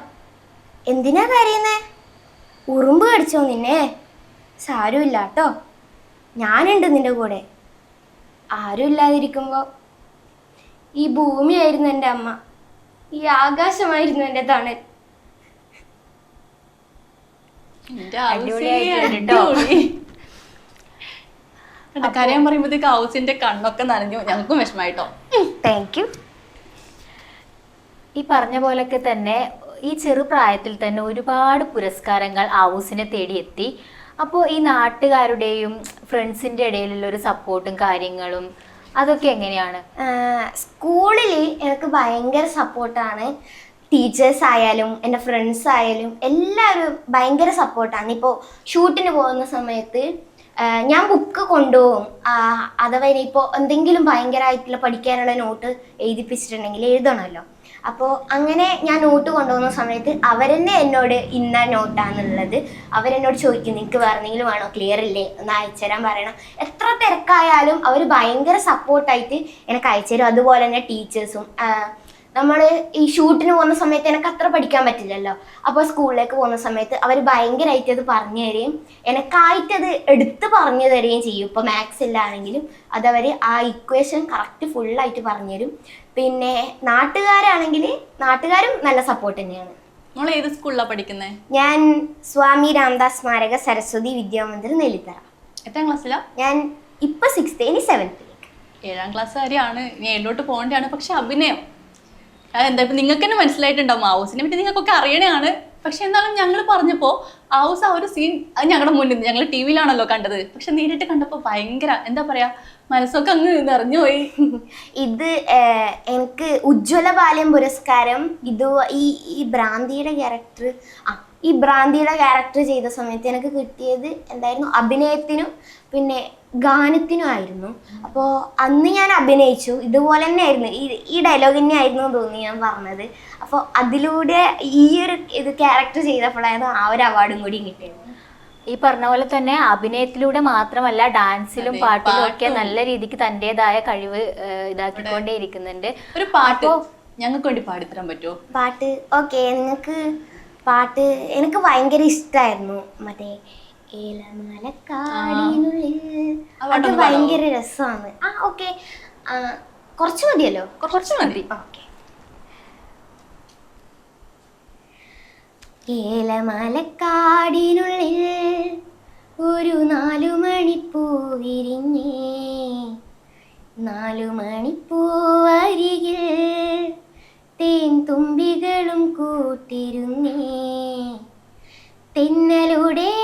Speaker 2: എന്തിനാ കരയുന്നേ? ഉറുമ്പ് കടിച്ചോ നിന്നെ? സാരമില്ല കേട്ടോ. ഞാനുണ്ട് നിന്റെ കൂടെ. ആരും ഇല്ലാതിരിക്കുമ്പോൾ ഈ ഭൂമിയായിരുന്നു എന്റെ അമ്മ. ഈ ആകാശമായിരുന്നു
Speaker 3: എന്റെ തണൽ. കരയാൻ പറയുമ്പോഴത്തേക്ക് ഹൗസിന്റെ കണ്ണൊക്കെ നനഞ്ഞു. ഞങ്ങൾക്കും വിഷമായിട്ടോ?
Speaker 2: താങ്ക് യു
Speaker 1: ഈ പറഞ്ഞ പോലൊക്കെ തന്നെ ഈ ചെറുപ്രായത്തിൽ തന്നെ ഒരുപാട് പുരസ്കാരങ്ങൾ ഔസിനെ തേടിയെത്തി. അപ്പോൾ ഈ നാട്ടുകാരുടെയും ഫ്രണ്ട്സിന്റെ ഇടയിലുള്ള ഒരു സപ്പോർട്ടും കാര്യങ്ങളും അതൊക്കെ എങ്ങനെയാണ്?
Speaker 2: സ്കൂളിൽ എനിക്ക് ഭയങ്കര സപ്പോർട്ടാണ്. ടീച്ചേഴ്സ് ആയാലും എന്റെ ഫ്രണ്ട്സ് ആയാലും എല്ലാവരും ഭയങ്കര സപ്പോർട്ടാണ്. ഇപ്പോൾ ഷൂട്ടിന് പോകുന്ന സമയത്ത് ഞാൻ ബുക്ക് കൊണ്ടുപോകും. അഥവാ ഇനിയിപ്പോൾ എന്തെങ്കിലും ഭയങ്കരമായിട്ടുള്ള പഠിക്കാനുള്ള നോട്ട് എഴുതിപ്പിച്ചിട്ടുണ്ടെങ്കിൽ എഴുതണമല്ലോ. അപ്പോൾ അങ്ങനെ ഞാൻ നോട്ട് കൊണ്ടുപോകുന്ന സമയത്ത് അവരെന്നെ എന്നോട് ഇന്ന നോട്ടാന്നുള്ളത്. അവരെന്നോട് ചോദിക്കും നിങ്ങൾക്ക് വേറെ എന്തെങ്കിലും വേണോ? ക്ലിയർ ഇല്ലേ ഒന്ന് അയച്ചുതരാൻ പറയണം. എത്ര തിരക്കായാലും അവർ ഭയങ്കര സപ്പോർട്ടായിട്ട് എനിക്ക് അയച്ചുതരും അതുപോലെ തന്നെ ടീച്ചേഴ്സും നമ്മൾ ഈ ഷൂട്ടിന് പോകുന്ന സമയത്ത് എനിക്ക് അത്ര പഠിക്കാൻ പറ്റില്ലല്ലോ. അപ്പോൾ സ്കൂളിലേക്ക് പോകുന്ന സമയത്ത് അവർ ഭയങ്കരമായിട്ട് അത് പറഞ്ഞു തരികയും എനിക്കായിട്ട് അത് എടുത്ത് പറഞ്ഞു തരികയും ചെയ്യും. ഇപ്പോൾ മാത്സ് ഇല്ലാണെങ്കിലും അതവർ ആ ഇക്വേഷൻ കറക്റ്റ് ഫുള്ളായിട്ട് പറഞ്ഞു തരും. പിന്നെ നാട്ടുകാരാണെങ്കിൽ നാട്ടുകാരും നല്ല സപ്പോർട്ട് തന്നെയാണ്.
Speaker 3: നമ്മൾ ഏത് സ്കൂളിലാണ് പഠിക്കുന്നത്
Speaker 2: ഞാൻ സ്വാമി രാംദാസ് സ്മാരക സരസ്വതി വിദ്യാമന്ദിർ നെല്ലിത്തറ.
Speaker 3: എത്രാം ക്ലാസ്സിലാ?
Speaker 2: ഞാൻ ഇപ്പൊ സിക്സ്ത് ഇനി സെവൻത്തിലേക്ക്
Speaker 3: ഏഴാം ക്ലാസ് വരെയാണ് ഇനി ഏഴിലോട്ട് പോകേണ്ടതാണ്. പക്ഷെ അഭിനയം. അതെന്താ ഇപ്പൊ നിങ്ങൾക്ക് തന്നെ മനസ്സിലായിട്ടുണ്ടാവും. ഹൗസിനെ പറ്റി നിങ്ങൾക്കൊക്കെ അറിയണതാണ്. പക്ഷെ എന്നാലും ഞങ്ങൾ പറഞ്ഞപ്പോൾ ഹൗസ് ആ ഒരു സീൻ അത് ഞങ്ങളുടെ മുന്നിൽ ഞങ്ങൾ ടി വിയിലാണല്ലോ കണ്ടത്. പക്ഷെ നേരിട്ട് കണ്ടപ്പോൾ ഭയങ്കര എന്താ പറയാ മനസ്സൊക്കെ അങ്ങ് നിറഞ്ഞുപോയി
Speaker 2: ഇത് എനിക്ക് ഉജ്ജ്വല ബാല്യം പുരസ്കാരം ഇത് ഈ ഈ ഭ്രാന്തിയുടെ ക്യാരക്ടർ ആ ഈ ഭ്രാന്തിയുടെ ക്യാരക്ടർ ചെയ്ത സമയത്ത് എനിക്ക് കിട്ടിയത് എന്തായിരുന്നു? അഭിനയത്തിനും പിന്നെ ഗാനത്തിനും ആയിരുന്നു. അപ്പോൾ അന്ന് ഞാൻ അഭിനയിച്ചു. ഇതുപോലെ തന്നെ ആയിരുന്നു. ഈ ഈ ഡയലോഗ് തന്നെ ആയിരുന്നു തോന്നി ഞാൻ പറഞ്ഞത്. അപ്പോൾ അതിലൂടെ ഈ ഒരു ഇത് ക്യാരക്ടർ ചെയ്തപ്പോഴായിരുന്നു ആ ഒരു അവാർഡും കൂടി കിട്ടിയത്.
Speaker 1: ഈ പറഞ്ഞ പോലെ തന്നെ അഭിനയത്തിലൂടെ മാത്രമല്ല ഡാൻസിലും പാട്ടിലും ഒക്കെ നല്ല രീതിക്ക് തന്റേതായ കഴിവ് ഇതാക്കിക്കൊണ്ടേ ഇരിക്കുന്നുണ്ട്
Speaker 3: ഒരു പാട്ട്. ഞങ്ങൾക്ക് വേണ്ടി പാടിത്തരാൻ പറ്റുമോ?
Speaker 2: പാട്ട്. ഓക്കെ നിങ്ങൾക്ക് പാട്ട് എനിക്ക് ഭയങ്കര ഇഷ്ടമായിരുന്നു മറ്റേ ഏലമലക്കാടിനുള്ളിൽ അത് ഭയങ്കര രസമാണ്. ആ ഓക്കെ. കുറച്ച് മതിയല്ലോ?
Speaker 3: കുറച്ച് മതി.
Speaker 2: ഓക്കെ. ഏലമലക്കാടിനുള്ളിൽ ഒരു നാലു മണിപ്പൂ വിരിഞ്ഞേ. നാലു മണിപ്പൂവരികിൽ തേൻ തുമ്പികളും കൂട്ടിരുന്നേ. തെന്നലുടെ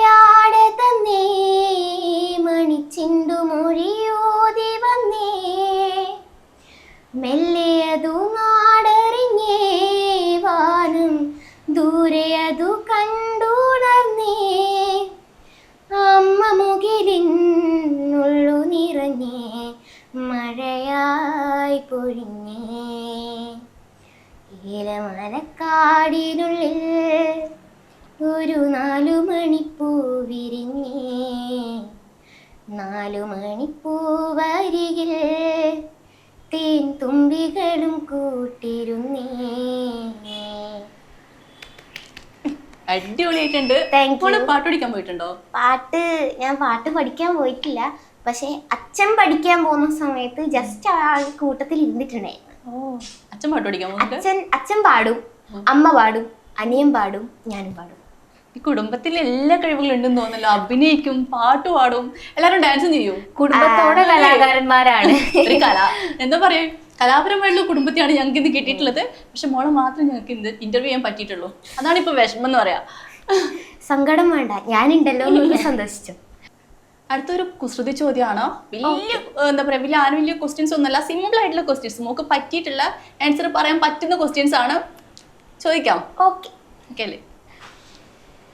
Speaker 3: പാട്ട് പഠിക്കാൻ പോയിട്ടുണ്ടോ?
Speaker 2: പാട്ട് ഞാൻ പാട്ട് പഠിക്കാൻ പോയിട്ടില്ല. പക്ഷെ അച്ഛൻ പഠിക്കാൻ പോകുന്ന സമയത്ത് ജസ്റ്റ് ആ കൂട്ടത്തിൽ ഇരുന്നിട്ടുണ്ടായിരുന്നു.
Speaker 3: ഓ അച്ഛൻ പാട്ട് പഠിക്കാൻ പോകുന്നുണ്ട്
Speaker 2: അച്ഛൻ അച്ഛൻ പാടും അമ്മ പാടും അനിയൻ പാടും ഞാനും പാടും.
Speaker 3: ഈ കുടുംബത്തിൽ എല്ലാ കഴിവുകളും ഉണ്ടെന്ന് തോന്നല്ലോ അഭിനയിക്കും പാട്ട് പാടും എല്ലാരും ഡാൻസ് ചെയ്യും.
Speaker 1: കുടുംബത്തോടെ കലാകാരന്മാരാണ്.
Speaker 3: ഒരു കല. എന്താ പറയാ? കലാപരമായിട്ടുള്ള കുടുംബത്തെയാണ് ഞങ്ങൾക്ക് ഇന്ന് കിട്ടിയിട്ടുള്ളത്. പക്ഷെ മോളെ മാത്രമേ ഞങ്ങൾക്ക് ഇന്റർവ്യൂ ചെയ്യാൻ പറ്റിയിട്ടുള്ളൂ. അതാണ് ഇപ്പൊ വിഷമം എന്ന് പറയാ.
Speaker 2: സങ്കടം വേണ്ട. ഞാനുണ്ടല്ലോ എന്നൊന്ന് സന്തോഷിച്ചു.
Speaker 3: അടുത്തൊരു കുസൃതി ചോദ്യമാണ്. വലിയ എന്താ പറയാ വലിയ ആരും വലിയ ക്വസ്റ്റ്യൻസ് ഒന്നുമല്ല. സിമ്പിൾ ആയിട്ടുള്ള ക്വസ്റ്റ്യൻസ് നമുക്ക് പറ്റിയിട്ടുള്ള ആൻസർ പറയാൻ പറ്റുന്ന ക്വസ്റ്റ്യൻസ് ആണ്. ചോദിക്കാം.
Speaker 2: ഓക്കെ.
Speaker 3: ഓക്കെ അല്ലേ?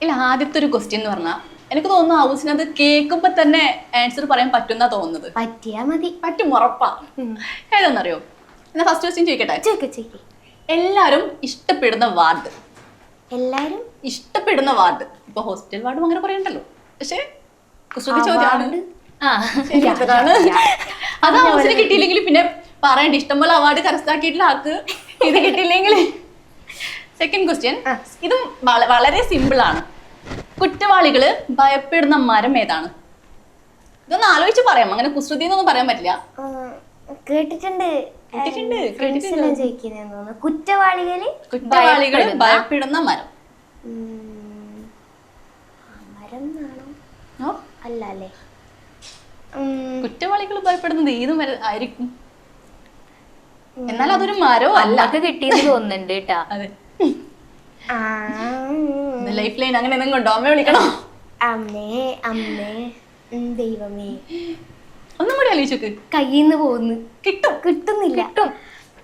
Speaker 3: ഇല്ല ആദ്യത്തെ ഒരു ക്വസ്റ്റ്യൻ എന്ന് പറഞ്ഞാൽ എനിക്ക് തോന്നുന്നു ഹൗസിനത് അത് കേൾക്കുമ്പോ തന്നെ ആൻസർ പറയാൻ പറ്റുന്ന തോന്നുന്നത്.
Speaker 2: പറ്റിയാ മതി.
Speaker 3: പറ്റും ഉറപ്പാ. ഏതാണെന്നറിയോ എന്നാ ഫസ്റ്റ് ക്വസ്റ്റ്യൻ ചോദിക്കട്ടെ.
Speaker 2: ചോദിക്ക ചോദിക്ക.
Speaker 3: എല്ലാരും ഇഷ്ടപ്പെടുന്ന വാർഡ്
Speaker 2: എല്ലാരും
Speaker 3: ഇഷ്ടപ്പെടുന്ന വാർഡ്. ഇപ്പൊ ഹോസ്പിറ്റൽ വാർഡും അങ്ങനെ കുറെ ഉണ്ടല്ലോ. പക്ഷെ കുസൃതി ചോദ്യമാണ്. അത് അവസരം കിട്ടിയില്ലെങ്കിൽ പിന്നെ പറയണ്ട. ഇഷ്ടംപോലെ അവാർഡ് കരസ്ഥാക്കിയിട്ടുള്ള ആക്ക് ഇത് കിട്ടിയില്ലെങ്കിൽ. Second question. ഇതും വളരെ സിമ്പിൾ ആണ്. കുറ്റവാളികൾ ഭയപ്പെടുന്ന മരം ഏതാണ്? ഇതൊന്ന് ആലോചിച്ച് പറയാം. അങ്ങനെ കുസൃതി എന്നൊന്നും പറയാൻ പറ്റില്ല.
Speaker 2: കേട്ടിട്ടുണ്ട്.
Speaker 3: കേട്ടിട്ടുണ്ട്, കേട്ടിട്ടുണ്ട്.
Speaker 2: കുറ്റവാളികൾ
Speaker 3: കുറ്റവാളികൾ
Speaker 1: ഭയപ്പെടുന്ന-
Speaker 3: മരം
Speaker 2: മരം എന്നാണോ അല്ല അല്ലേ ഉം,
Speaker 3: കുറ്റവാളികൾ ഭയപ്പെടുന്നത് ഏത് മരം ആയിരിക്കും? എന്നാൽ അതൊരു മരവും അല്ല
Speaker 1: അല്ലൊക്കെ കിട്ടിയെന്ന് തോന്നുന്നുണ്ട് കേട്ടാ.
Speaker 3: അതെ.
Speaker 2: ആ,
Speaker 3: ലൈഫ് ലൈൻ അങ്ങനെ എന്തെങ്കിലും ഉണ്ടോ? അമ്മ വിളിക്കണോ?
Speaker 2: അമ്മേ അമ്മേ. ദൈവമേ.
Speaker 3: ഒന്നും കൂടി ആലോചിച്ചോക്ക്
Speaker 2: കയ്യിൽ നിന്ന് പോകുന്നു
Speaker 3: കിട്ടും.
Speaker 2: കിട്ടുന്നില്ല. കിട്ടും.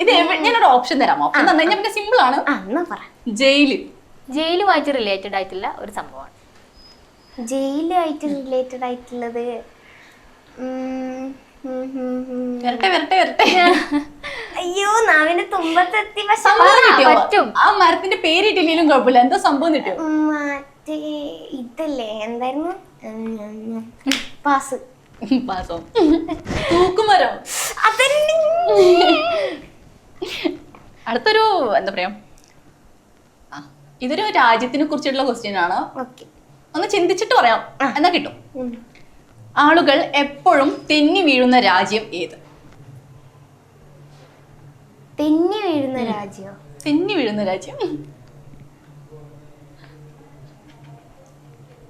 Speaker 3: ഇത് എവ- ഞാനൊരു ഓപ്ഷൻ തരാം ഓപ്ഷൻ തന്നു പിന്നെ സിമ്പിൾ ആണ്.
Speaker 2: ആ എന്നാ പറ.
Speaker 3: ജയിൽ.
Speaker 1: ജയിലുമായിട്ട് റിലേറ്റഡ് ആയിട്ടുള്ള ഒരു സംഭവമാണ്.
Speaker 2: ജയിലുമായിട്ട് റിലേറ്റഡ് ആയിട്ടുള്ളത്.
Speaker 3: വരട്ടെ വരട്ടെ വരട്ടെ.
Speaker 2: അയ്യോ നാവിന്റെ തുമ്പത്തെത്തി പക്ഷെ
Speaker 1: പറ്റും.
Speaker 3: ആ മരത്തിന്റെ പേരിട്ടില്ലെങ്കിലും കുഴപ്പമില്ല. എന്തോ സംഭവം
Speaker 2: കിട്ടും മറ്റേ ഇതല്ലേ എന്തായിരുന്നു. പാസ്.
Speaker 3: പാസോ? തൂക്കുമരം.
Speaker 2: അതന്നെ.
Speaker 3: അടുത്തൊരു എന്താ പറയാ ഇതൊരു രാജ്യത്തിനെ കുറിച്ചുള്ള ക്വസ്റ്റ്യൻ ആണ്.
Speaker 2: ഓക്കെ
Speaker 3: ഒന്ന് ചിന്തിച്ചിട്ട് പറയാം. എന്നാ കിട്ടും. ആളുകൾ എപ്പോഴും തെന്നി വീഴുന്ന രാജ്യം ഏത്?
Speaker 2: തെന്നി വീഴുന്ന രാജ്യം?
Speaker 3: തെന്നി വീഴുന്ന രാജ്യം.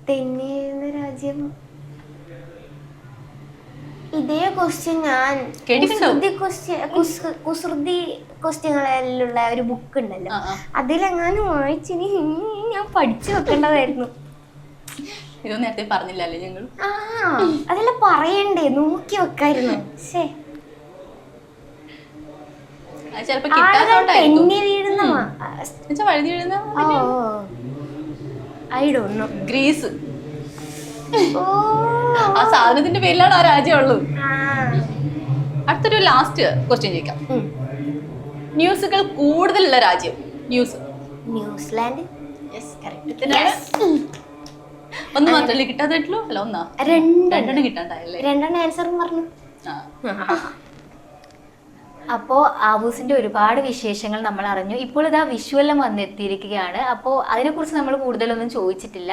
Speaker 2: തെന്നി വീഴുന്ന രാജ്യം ഇതേ ക്വസ്റ്റ്യൻ ഞാൻ? കുസൃതി ക്വസ്റ്റ്യങ്ങളിലുള്ള ഒരു ബുക്ക് ഉണ്ടല്ലോ. അതിലെങ്ങാനും വായിച്ചിനി ഞാൻ പഠിച്ചു വെക്കേണ്ടതായിരുന്നു.
Speaker 3: ഇതൊന്നും നേരത്തെ പറഞ്ഞില്ലല്ലേ ഞങ്ങൾ
Speaker 2: ആ അതെല്ലാം പറയണ്ടേ? നോക്കി വെക്കായിരുന്നു. ശേ
Speaker 3: ഗ്രീസ്. ആ സാധനത്തിന്റെ പേരിലാണ് ആ
Speaker 2: രാജ്യമുള്ളത്
Speaker 3: അടുത്തൊരു ലാസ്റ്റ് ക്വസ്റ്റ്യൻ ചോദിക്കാം. ന്യൂസുകൾ കൂടുതലുള്ള രാജ്യം ന്യൂസ്.
Speaker 2: ന്യൂസിലാൻഡ്?
Speaker 3: ഒന്ന് മാത്രമല്ലേ കിട്ടാതായിട്ടുള്ളൂ? അല്ല ഒന്നാ?
Speaker 2: രണ്ട്
Speaker 3: രണ്ടെണ്ണം കിട്ടാണ്ടായല്ലേ?
Speaker 2: രണ്ടെണ്ണം ആൻസറും പറഞ്ഞു.
Speaker 3: അപ്പോ
Speaker 1: അപ്പോൾ ആവൂസിന്റെ ഒരുപാട് വിശേഷങ്ങൾ നമ്മൾ അറിഞ്ഞു. ഇപ്പോൾ ഇതാ വിഷുവെല്ലാം വന്നെത്തിയിരിക്കുകയാണ്. അപ്പോൾ അതിനെക്കുറിച്ച് നമ്മൾ കൂടുതലൊന്നും ചോദിച്ചിട്ടില്ല.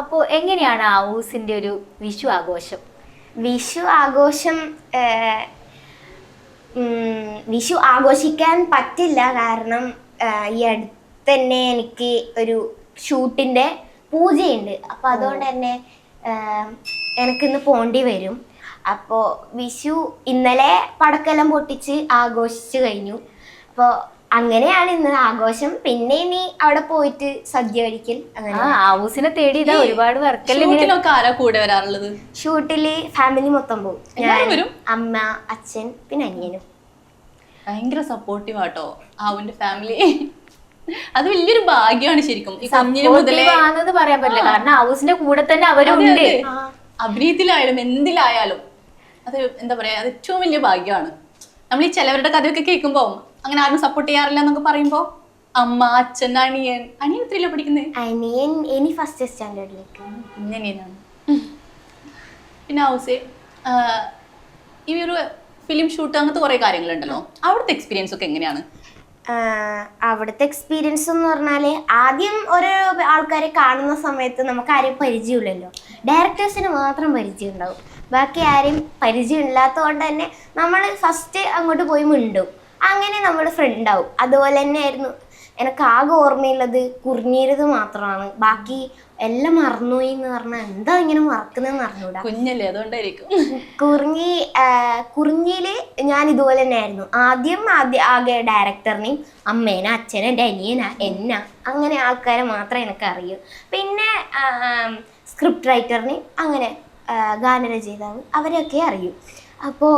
Speaker 1: അപ്പോൾ എങ്ങനെയാണ് ഊസിന്റെ ഒരു വിഷു ആഘോഷം?
Speaker 2: വിഷു ആഘോഷം വിഷു ആഘോഷിക്കാൻ പറ്റില്ല. കാരണം ഈ അടുത്ത് തന്നെ എനിക്ക് ഒരു ഷൂട്ടിന്റെ പൂജയുണ്ട്. അപ്പോൾ അതുകൊണ്ട് തന്നെ എനിക്കിന്ന് പോണ്ടി വരും. അപ്പോൾ വിഷു ഇന്നലെ പടക്കെല്ലാം പൊട്ടിച്ച് ആഘോഷിച്ചു കഴിഞ്ഞു. അപ്പോൾ അങ്ങനെയാണ് ഇന്ന് ആഘോഷം. പിന്നെ ഇനി അവിടെ പോയിട്ട് സദ്യ കഴിക്കൽ അങ്ങനെ.
Speaker 1: ആ ആവൂസിനെ തേടി ഇതാ ഒരുപാട് വർക്കല്ലേ
Speaker 3: ആരാ കൂടെ വരാറുള്ളത്?
Speaker 2: ഷൂട്ടിൽ ഫാമിലി മൊത്തം പോകും.
Speaker 3: ഞാൻ
Speaker 2: അമ്മ അച്ഛൻ പിന്നെ അനിയനും.
Speaker 3: ഭയങ്കര സപ്പോർട്ടീവ് ആട്ടോ ആവുന്റെ ഫാമിലി അത് വലിയൊരു ഭാഗ്യമാണ് ശരിക്കും.
Speaker 1: ആണെന്ന് പറയാൻ പറ്റില്ല. കാരണം ആവൂസിന്റെ കൂടെ തന്നെ അവരുണ്ട്.
Speaker 3: അഭിനയത്തിലായാലും എന്തിലായാലും അത് എന്താ പറയാ അത് ഏറ്റവും വലിയ ഭാഗ്യമാണ്. നമ്മൾ ഈ ചിലവരുടെ കഥയൊക്കെ കേൾക്കുമ്പോ അങ്ങനെ ആരും സപ്പോർട്ട് ചെയ്യാറില്ല എന്നൊക്കെ പറയുമ്പോ അമ്മ അച്ഛൻ അനിയൻ അനിയൻ എത്രയില്ല പഠിക്കുന്നത്
Speaker 2: അനിയൻ ഇനി ഫസ്റ്റ് സ്റ്റാൻഡേർഡിലേക്ക്
Speaker 3: അനിയനാണ്. പിന്നെ ഹൗസേ ഈ ഒരു ഫിലിം ഷൂട്ട് അങ്ങനത്തെ കുറെ കാര്യങ്ങളുണ്ടല്ലോ. അവിടുത്തെ എക്സ്പീരിയൻസ് ഒക്കെ എങ്ങനെയാണ്?
Speaker 2: അവിടുത്തെ എക്സ്പീരിയൻസ് എന്ന് പറഞ്ഞാൽ ആദ്യം ഓരോ ആൾക്കാരെ കാണുന്ന സമയത്ത് നമുക്ക് ആരെയും പരിചയമില്ലല്ലോ. ഡയറക്ടേഴ്സിന് മാത്രം പരിചയം ഉണ്ടാവും ബാക്കി ആരെയും പരിചയം ഇല്ലാത്തതുകൊണ്ട് തന്നെ നമ്മൾ ഫസ്റ്റ് അങ്ങോട്ട് പോയി മിണ്ടും. അങ്ങനെ നമ്മൾ ഫ്രണ്ട് ആവും. അതുപോലെ തന്നെയായിരുന്നു. എനിക്ക് ആകെ ഓർമ്മയുള്ളത് കുറിഞ്ഞിരുത് മാത്രമാണ്. ബാക്കി എല്ലാം മറന്നുപോയി എന്ന് പറഞ്ഞാൽ എന്താ ഇങ്ങനെ മറക്കുന്നതെന്ന് അറിഞ്ഞൂടാ.
Speaker 3: കുഞ്ഞല്ലേ അതുകൊണ്ടായിരിക്കും.
Speaker 2: കുറിഞ്ഞി കുറിഞ്ഞിയിൽ ഞാൻ ഇതുപോലെ തന്നെ ആയിരുന്നു ആദ്യം ആദ്യ ആകെ ഡയറക്ടറിനെയും അമ്മേനെ അച്ഛനെ എന്റെ അനിയന എന്ന അങ്ങനെ ആൾക്കാരെ മാത്രമേ എനിക്ക് അറിയൂ പിന്നെ സ്ക്രിപ്റ്റ് റൈറ്ററിനെയും അങ്ങനെ ഗാനരചയിതാവ് അവരെയൊക്കെ അറിയൂ. അപ്പോൾ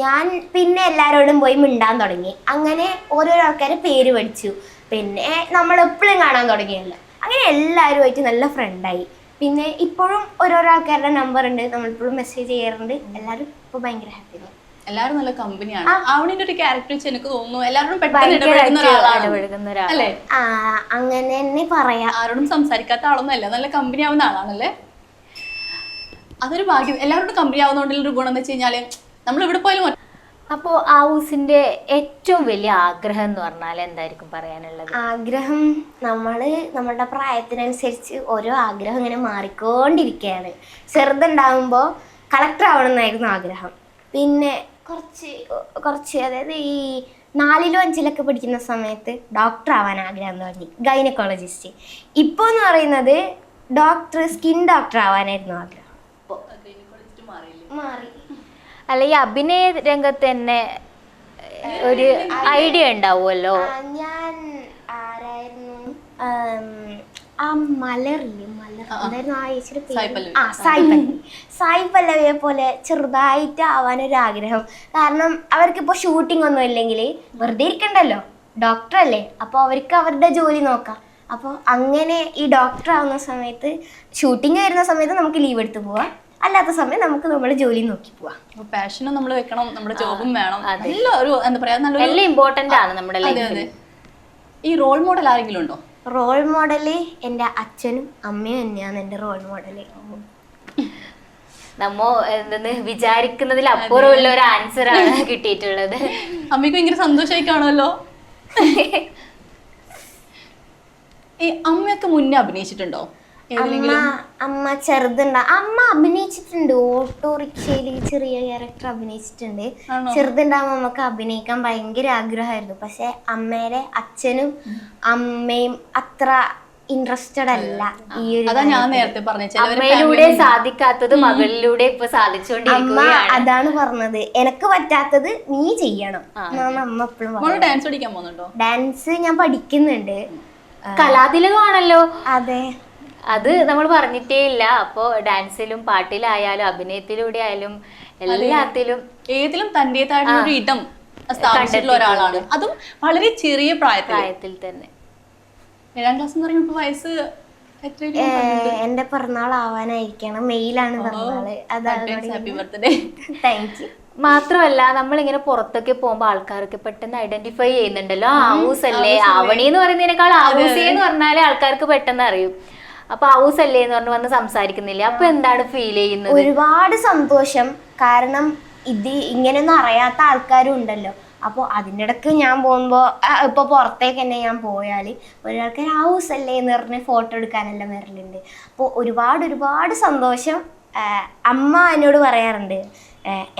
Speaker 2: ഞാൻ പിന്നെ എല്ലാവരോടും പോയി മിണ്ടാൻ തുടങ്ങി. അങ്ങനെ ഓരോരോ ആൾക്കാരെ പേര് പഠിച്ചു. പിന്നെ നമ്മൾ എപ്പോഴും കാണാൻ തുടങ്ങിയല്ലോ. അങ്ങനെ എല്ലാവരുമായിട്ട് നല്ല ഫ്രണ്ടായി പിന്നെ ഇപ്പോഴും ഓരോരോ ആൾക്കാരുടെ നമ്പർ ഉണ്ട്. നമ്മളിപ്പോഴും മെസ്സേജ് ചെയ്യാറുണ്ട്. എല്ലാവരും ഇപ്പോൾ ഭയങ്കര ഹാപ്പിയാണ്
Speaker 3: എല്ലാവരും നല്ല കമ്പനിയാണ് അവണിന്റെ ഒരു ക്യാരക്ടർ വെച്ച് എനിക്ക് തോന്നുന്നു എല്ലാവരും പെട്ടെന്ന് അല്ലേ?
Speaker 2: അങ്ങനെ തന്നെ പറയാം.
Speaker 3: ആരോടും സംസാരിക്കാത്ത ആളൊന്നും അല്ല. നല്ല കമ്പനി ആവുന്ന ആളാണല്ലേ? അതൊരു ഭാഗ്യം. എല്ലാവരോടും കമ്പനി ആവുന്നതുകൊണ്ടുള്ള ഒരു ഗുണം എന്ന് വെച്ച് കഴിഞ്ഞാൽ നമ്മൾ ഇവിടെ പോയാലും
Speaker 1: അപ്പോൾ ആ ഹൗസിന്റെ ഏറ്റവും വലിയ ആഗ്രഹം എന്ന് പറഞ്ഞാൽ എന്തായിരിക്കും പറയാനുള്ളത്?
Speaker 2: ആഗ്രഹം നമ്മൾ നമ്മളുടെ പ്രായത്തിനനുസരിച്ച് ഓരോ ആഗ്രഹം ഇങ്ങനെ മാറിക്കൊണ്ടിരിക്കുകയാണ് ചെറുതുണ്ടാകുമ്പോൾ കളക്ടർ ആവണമെന്നായിരുന്നു ആഗ്രഹം. പിന്നെ കുറച്ച് കുറച്ച് അതായത് ഈ നാലിലോ അഞ്ചിലൊക്കെ പഠിക്കുന്ന സമയത്ത് ഡോക്ടർ ആവാൻ ആഗ്രഹം തുടങ്ങി ഗൈനക്കോളജിസ്റ്റ് ഇപ്പോൾ എന്ന് പറയുന്നത് ഡോക്ടർ സ്കിൻ ഡോക്ടർ ആവാനായിരുന്നു ആഗ്രഹം. മാറി.
Speaker 1: അല്ല ഈ അഭിനയ രംഗത്ത് തന്നെ ഒരു ഐഡിയ ഉണ്ടാവുമല്ലോ?
Speaker 2: ഞാൻ ആരായിരുന്നു? ആം, ആ മലറില്ലേ മലർ. എന്തായിരുന്നു ആ ചേച്ചിയുടെ പേര്. ആ സായി പല്ലവി. സായി പല്ലവിയെ പോലെ ചെറുതായിട്ട് ആവാനൊരു ആഗ്രഹം കാരണം അവർക്കിപ്പോൾ ഷൂട്ടിംഗ് ഒന്നും ഇല്ലെങ്കിൽ വെറുതെ ഇരിക്കണ്ടല്ലോ. ഡോക്ടർ അല്ലേ? അപ്പോൾ അവർക്ക് അവരുടെ ജോലി നോക്കാം. അപ്പോൾ അങ്ങനെ ഈ ഡോക്ടർ ആവുന്ന സമയത്ത് ഷൂട്ടിംഗ് വരുന്ന സമയത്ത് നമുക്ക് ലീവ് എടുത്ത് പോവാം. അല്ലാത്ത സമയം നമുക്ക് നമ്മുടെ ജോലി നോക്കി പോവാം.
Speaker 3: പാഷനും നമ്മൾ വെക്കണം നമ്മുടെ ജോബും വേണം. നല്ല ഒരു എന്താ പറയാ നല്ലൊരു
Speaker 1: ഇമ്പോർട്ടന്റ് ആണ് നമ്മുടെ ലൈഫിൽ
Speaker 3: ഈ റോൾ മോഡൽ ആരെങ്കിലും ഉണ്ടോ?
Speaker 2: റോൾ മോഡൽ എന്റെ അച്ഛനും അമ്മയും തന്നെയാണ് എന്റെ റോൾ മോഡൽ
Speaker 1: നമ്മ എന്തെന്ന് വിചാരിക്കുന്നതിൽ അപ്പുറമുള്ള ഒരു ആൻസർ ആണ് കിട്ടിയിട്ടുള്ളത്.
Speaker 3: അമ്മയ്ക്ക് ഭയങ്കര സന്തോഷമായി കാണുമല്ലോ (laughs) ഈ അമ്മയൊക്കെ മുന്നേ അഭിനയിച്ചിട്ടുണ്ടോ?
Speaker 2: അമ്മ ചെറുതുണ്ട അമ്മ അഭിനയിച്ചിട്ടുണ്ട്. ഓട്ടോറിക്ഷയിൽ ചെറിയ ക്യാരക്ടർ അഭിനയിച്ചിട്ടുണ്ട്? ചെറുതുണ്ടാകുമ്പോൾ നമുക്ക് അഭിനയിക്കാൻ ഭയങ്കര ആഗ്രഹമായിരുന്നു. പക്ഷെ അമ്മയുടെ അച്ഛനും അമ്മയും അത്ര ഇൻട്രസ്റ്റഡ് അല്ല ഈ ഒരു
Speaker 3: അതാ ഞാൻ നേരത്തെ
Speaker 1: അമ്മയിലൂടെ സാധിക്കാത്തത് മകളിലൂടെ ഇപ്പൊ
Speaker 2: അമ്മ
Speaker 1: സാധിച്ചുകൊണ്ടിരിക്കുകയാണ്
Speaker 2: അതാണ് പറഞ്ഞത്. എനക്ക് പറ്റാത്തത് നീ ചെയ്യണം എന്നാണ് അമ്മ എപ്പോഴും
Speaker 3: മോൾ
Speaker 2: പറഞ്ഞത്.
Speaker 3: ഡാൻസ് പഠിക്കാൻ പോകുന്നുണ്ടോ?
Speaker 2: ഡാൻസ് ഞാൻ പഠിക്കുന്നുണ്ട്.
Speaker 1: കലാതിലകമാണല്ലോ.
Speaker 2: അതെ.
Speaker 1: അത് നമ്മൾ പറഞ്ഞിട്ടേ ഇല്ല. അപ്പോ ഡാൻസിലും പാട്ടിലായാലും അഭിനയത്തിലൂടെ ആയാലും എല്ലാത്തിലും
Speaker 3: ഏതിലും തന്റേതായിട്ടുള്ള ഒരു ഇടം സ്ഥാപിച്ചിട്ടുള്ള ഒരാളാണ്. അതും വളരെ ചെറിയ പ്രായത്തിൽ
Speaker 1: തന്നെ.
Speaker 3: ഏഴാം ക്ലാസ് എന്ന് പറയുമ്പോൾ വയസ്സ്
Speaker 2: എന്റെ പിറന്നാൾ ആവാനായിരിക്കണം. മെയിലാണ് പിറന്നാൾ അതാണ് (laughs)
Speaker 1: മാത്രമല്ല നമ്മളിങ്ങനെ പുറത്തൊക്കെ പോകുമ്പോ ആൾക്കാരൊക്കെ പെട്ടെന്ന് ഐഡന്റിഫൈ ചെയ്യുന്നുണ്ടല്ലോ. ആവൂസ് അല്ലേ ആവണി എന്ന് പറയുന്നതിനേക്കാൾ ഹൗസി എന്ന് പറഞ്ഞാൽ ആൾക്കാർക്ക് പെട്ടെന്ന് അറിയും. അപ്പൊ ഹൗസ് അല്ലേ എന്ന് പറഞ്ഞ് വന്ന് സംസാരിക്കുന്നില്ല? അപ്പൊ എന്താണ് ഫീൽ ചെയ്യുന്നത്?
Speaker 2: ഒരുപാട് സന്തോഷം. കാരണം ഇത് ഇങ്ങനെയൊന്നും അറിയാത്ത ആൾക്കാരും ഉണ്ടല്ലോ അപ്പോൾ അതിന്റെ ഇടയ്ക്ക് ഞാൻ പോകുമ്പോൾ ഇപ്പോൾ പുറത്തേക്ക് തന്നെ ഞാൻ പോയാൽ ഒരാൾക്ക് ഹൗസ് അല്ലേ എന്ന് പറഞ്ഞ് ഫോട്ടോ എടുക്കാനെല്ലാം വരലുണ്ട്. അപ്പോൾ ഒരുപാട് ഒരുപാട് സന്തോഷം അമ്മ എന്നോട് പറയാറുണ്ട്.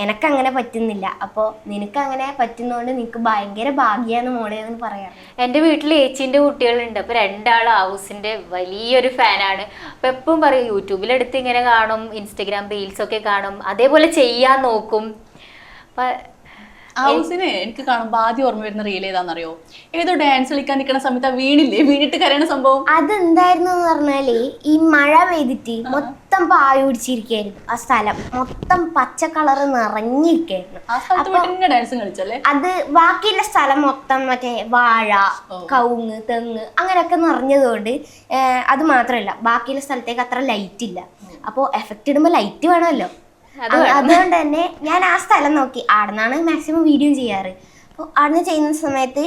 Speaker 2: എനക്കങ്ങനെ പറ്റുന്നില്ല. അപ്പോൾ നിനക്കങ്ങനെ പറ്റുന്നതുകൊണ്ട് നിനക്ക് ഭയങ്കര ഭാഗ്യമാണ് മോളെ എന്ന് പറയാറുണ്ട്.
Speaker 1: എന്റെ വീട്ടിൽ ഏച്ചിന്റെ കുട്ടികളുണ്ട്. അപ്പൊ രണ്ടാളും ഹൗസിന്റെ വലിയൊരു ഫാനാണ്. അപ്പൊ എപ്പോഴും പറയും യൂട്യൂബിലെടുത്ത് ഇങ്ങനെ കാണും ഇൻസ്റ്റഗ്രാം റീൽസ് ഒക്കെ കാണും അതേപോലെ ചെയ്യാൻ നോക്കും. അപ്പൊ
Speaker 3: ഹൗസിന് എനിക്ക് കാണുമ്പോൾ ആദ്യം ഓർമ്മ വരുന്ന റീൽ ഏതാണെന്നറിയോ? ഏതോ ഡാൻസ് കളിക്കാൻ നിൽക്കുന്ന സമയത്ത് വീണില്ലേ? വീണിട്ട് കരയണ സംഭവം.
Speaker 2: അതെന്തായിരുന്നു എന്ന് പറഞ്ഞാൽ ഈ മഴ പെയ്തിട്ട് മൊത്തം പായ പിടിച്ചിരിക്കായിരുന്നു ആ സ്ഥലം. മൊത്തം പച്ച കളർ നിറഞ്ഞിരിക്കായിരുന്നു.
Speaker 3: ഡാൻസും കളിച്ചല്ലേ?
Speaker 2: അത് ബാക്കിയുള്ള സ്ഥലം മൊത്തം മറ്റേ വാഴ കവുങ്ങ് തെങ്ങ് അങ്ങനെയൊക്കെ നിറഞ്ഞതുകൊണ്ട് അത് മാത്രമല്ല ബാക്കിയുള്ള സ്ഥലത്തേക്ക് അത്ര ലൈറ്റ് ഇല്ല. അപ്പോൾ എഫക്റ്റ് ഇടുമ്പോൾ ലൈറ്റ് വേണമല്ലോ. അതുകൊണ്ട് തന്നെ ഞാൻ ആ സ്ഥലം നോക്കി. ആടുന്നാണ് മാക്സിമം വീഡിയോ ചെയ്യാറ്. അപ്പോൾ ആടുന്ന് ചെയ്യുന്ന സമയത്ത്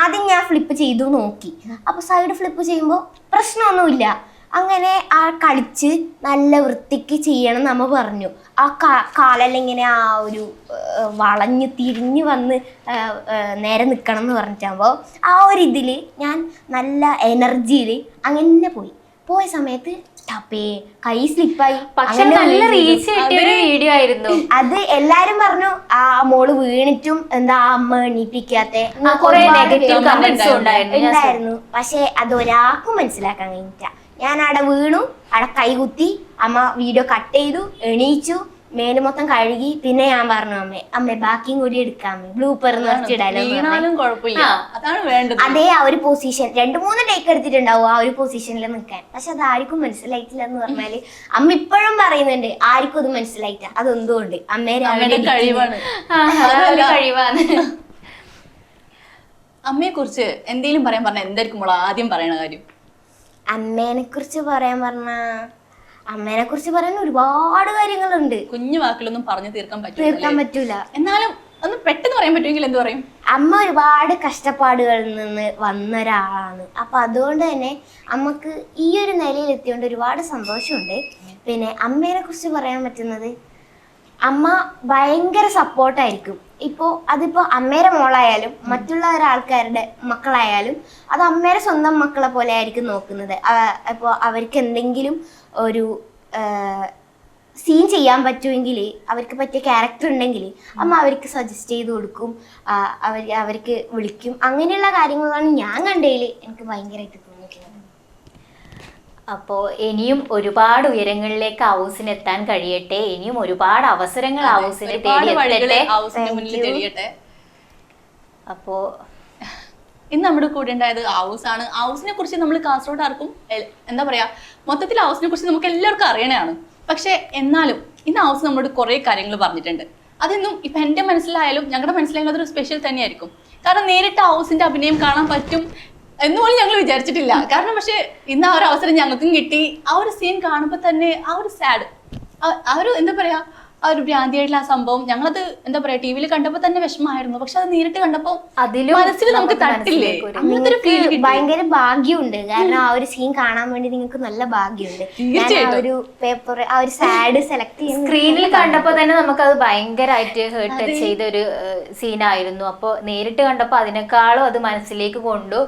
Speaker 2: ആദ്യം ഞാൻ ഫ്ലിപ്പ് ചെയ്തു നോക്കി. അപ്പോൾ സൈഡ് ഫ്ലിപ്പ് ചെയ്യുമ്പോൾ പ്രശ്നമൊന്നുമില്ല. അങ്ങനെ ആ കളിച്ച് നല്ല വൃത്തിക്ക് ചെയ്യണം നമ്മ പറഞ്ഞു. ആ കാലെല്ലാം ഇങ്ങനെ ആ ഒരു വളഞ്ഞ് തിരിഞ്ഞ് വന്ന് നേരെ നിൽക്കണം എന്ന് പറഞ്ഞിട്ടാകുമ്പോൾ ആ ഒരു ഇതിൽ ഞാൻ നല്ല എനർജിയിൽ അങ്ങനെ പോയി. പോയ സമയത്ത് തപ്പേ കൈ സ്ലിപ്പായി
Speaker 1: പക്ഷെ നല്ല റീച്ച് കിട്ടിയ ഒരു വീഡിയോ ആയിരുന്നു.
Speaker 2: അത് എല്ലാരും പറഞ്ഞു ആ മോൾ വീണിട്ടും എന്താ അമ്മ എണീപ്പിക്കാത്തെ?
Speaker 1: ഉണ്ടായിരുന്നു.
Speaker 2: പക്ഷെ അത് ഒരാൾക്കും മനസ്സിലാക്കാൻ കഴിഞ്ഞിട്ട ഞാൻ അവിടെ വീണു അവിടെ കൈകുത്തി അമ്മ വീഡിയോ കട്ട് ചെയ്തു എണീച്ചു. മേൽ മൊത്തം കഴുകി പിന്നെ ഞാൻ പറഞ്ഞു അമ്മേ അമ്മേ ബാക്കിയും കൂടി എടുക്കാം ബ്ലൂപ്പർ എന്ന് പറഞ്ഞു.
Speaker 3: വീണാലും കുഴപ്പമില്ല. അതാണ് വേണ്ടത്.
Speaker 2: അതേ ആ ഒരു പൊസിഷൻ രണ്ടു മൂന്ന് ടേക്ക് എടുത്തിട്ടുണ്ടാവും ആ ഒരു പൊസിഷനിൽ നിൽക്കാൻ പക്ഷെ അത് ആർക്കും മനസ്സിലായിട്ടില്ല എന്ന് പറഞ്ഞാൽ അമ്മ ഇപ്പോഴും പറയുന്നുണ്ട് ആർക്കും അത് മനസ്സിലായിട്ട അതെന്തുകൊണ്ട്? അമ്മേ
Speaker 3: കഴിവാണ്. അമ്മയെ കുറിച്ച് എന്തെങ്കിലും പറയാൻ പറഞ്ഞ എന്തായിരിക്കും ആദ്യം പറയണ കാര്യം?
Speaker 2: അമ്മേനെ കുറിച്ച് പറയാൻ പറഞ്ഞ അമ്മേനെ കുറിച്ച് പറയാൻ ഒരുപാട് കാര്യങ്ങളുണ്ട്.
Speaker 3: കുഞ്ഞു വാക്കിലൊന്നും പറഞ്ഞു തീർക്കാൻ
Speaker 2: തീർക്കാൻ
Speaker 3: പറ്റില്ല
Speaker 2: പറ്റൂല.
Speaker 3: എന്നാലും ഒന്ന് പെട്ടെന്ന് പറയാൻ പറ്റുമെങ്കിൽ എന്ത് പറയും?
Speaker 2: അമ്മ ഒരുപാട് കഷ്ടപ്പാടുകളിൽ നിന്ന് വന്ന ഒരാളാണ് അപ്പൊ അതുകൊണ്ട് തന്നെ അമ്മയ്ക്ക് ഈ ഒരു നിലയിൽ എത്തിയോണ്ട് ഒരുപാട് സന്തോഷമുണ്ട്. പിന്നെ അമ്മേനെ കുറിച്ച് പറയാൻ പറ്റുന്നത് അമ്മ ഭയങ്കര സപ്പോർട്ടായിരിക്കും. ഇപ്പോൾ അതിപ്പോൾ അമ്മയുടെ മോളായാലും മറ്റുള്ള ഒരാൾക്കാരുടെ മക്കളായാലും അത് അമ്മയുടെ സ്വന്തം മക്കളെ പോലെ ആയിരിക്കും നോക്കുന്നത് അപ്പോൾ അവർക്ക് എന്തെങ്കിലും ഒരു സീൻ ചെയ്യാൻ പറ്റുമെങ്കിൽ അവർക്ക് പറ്റിയ ക്യാരക്ടർ ഉണ്ടെങ്കിൽ അമ്മ അവർക്ക് സജസ്റ്റ് ചെയ്ത് കൊടുക്കും. അവർ അവർക്ക് വിളിക്കും. അങ്ങനെയുള്ള കാര്യങ്ങളാണ് ഞാൻ കണ്ടതിൽ എനിക്ക് ഭയങ്കരമായിട്ട് തോന്നിയിട്ടുള്ളത്
Speaker 1: അപ്പോ ഇനിയും ഒരുപാട് ഉയരങ്ങളിലേക്ക് ഹൗസിന് എത്താൻ കഴിയട്ടെ. ഇനിയും ഒരുപാട് അവസരങ്ങൾ ഹൗസിന്
Speaker 3: ഒരുപാട്
Speaker 1: തേടി വഴികൾ
Speaker 3: ഹൗസിന്റെ മുന്നിൽ തെളിയട്ടെ
Speaker 1: അപ്പോ
Speaker 3: ഇന്ന് നമ്മുടെ കൂടെ ഉണ്ടായത് ഹൗസ് ആണ്. ഹൗസിനെ കുറിച്ച് നമ്മൾ കാസർഗോഡ് ആർക്കും എന്താ പറയാ മൊത്തത്തിൽ ഹൗസിനെ കുറിച്ച് നമുക്ക് എല്ലാവർക്കും അറിയണതാണ്. പക്ഷെ എന്നാലും ഇന്ന് ഹൗസ് നമ്മളോട് കുറെ കാര്യങ്ങൾ പറഞ്ഞിട്ടുണ്ട്. അതൊന്നും ഇപ്പൊ എന്റെ മനസ്സിലായാലും ഞങ്ങളുടെ മനസ്സിലായാലും അതൊരു സ്പെഷ്യൽ തന്നെയായിരിക്കും. കാരണം നേരിട്ട് ഹൗസിന്റെ അഭിനയം കാണാൻ പറ്റും എന്നുപോലും ഞങ്ങൾ വിചാരിച്ചിട്ടില്ല. കാരണം പക്ഷെ ഇന്ന് ആ ഒരു അവസരം ഞങ്ങൾക്കും കിട്ടി. ആ ഒരു സീൻ കാണുമ്പോൾ തന്നെ ആ ഒരു സാഡ് ആ ഒരു എന്താ പറയാ ആ ഒരു ഭ്രാന്തിയായിട്ടുള്ള ആ സംഭവം ഞങ്ങളത് എന്താ പറയാ ടി വിയിൽ കണ്ടപ്പോ തന്നെ വിഷമമായിരുന്നു. പക്ഷെ അത് നേരിട്ട് കണ്ടപ്പോ
Speaker 1: അതിലും
Speaker 3: മനസ്സിൽ നമുക്ക് തട്ടില്ലേ?
Speaker 1: ഒരു-
Speaker 3: അങ്ങനത്തെ ഒരു ഫീൽ
Speaker 2: ഭയങ്കര ഭാഗ്യമുണ്ട്. കാരണം ആ ഒരു സീൻ കാണാൻ വേണ്ടി നിങ്ങൾക്ക് നല്ല ഭാഗ്യമുണ്ട്. ആ ഒരു പേപ്പർ ആ ഒരു സാഡ് സെലക്ട് ചെയ്യുന്ന
Speaker 1: സ്ക്രീനിൽ കണ്ടപ്പോ തന്നെ നമുക്ക് അത് ഭയങ്കരമായിട്ട് ഹേർട്ട് ടച്ച് ചെയ്ത ഒരു സീനായിരുന്നു അപ്പോൾ നേരിട്ട് കണ്ടപ്പോൾ അതിനേക്കാളും അത് മനസ്സിലേക്ക് കൊണ്ടു.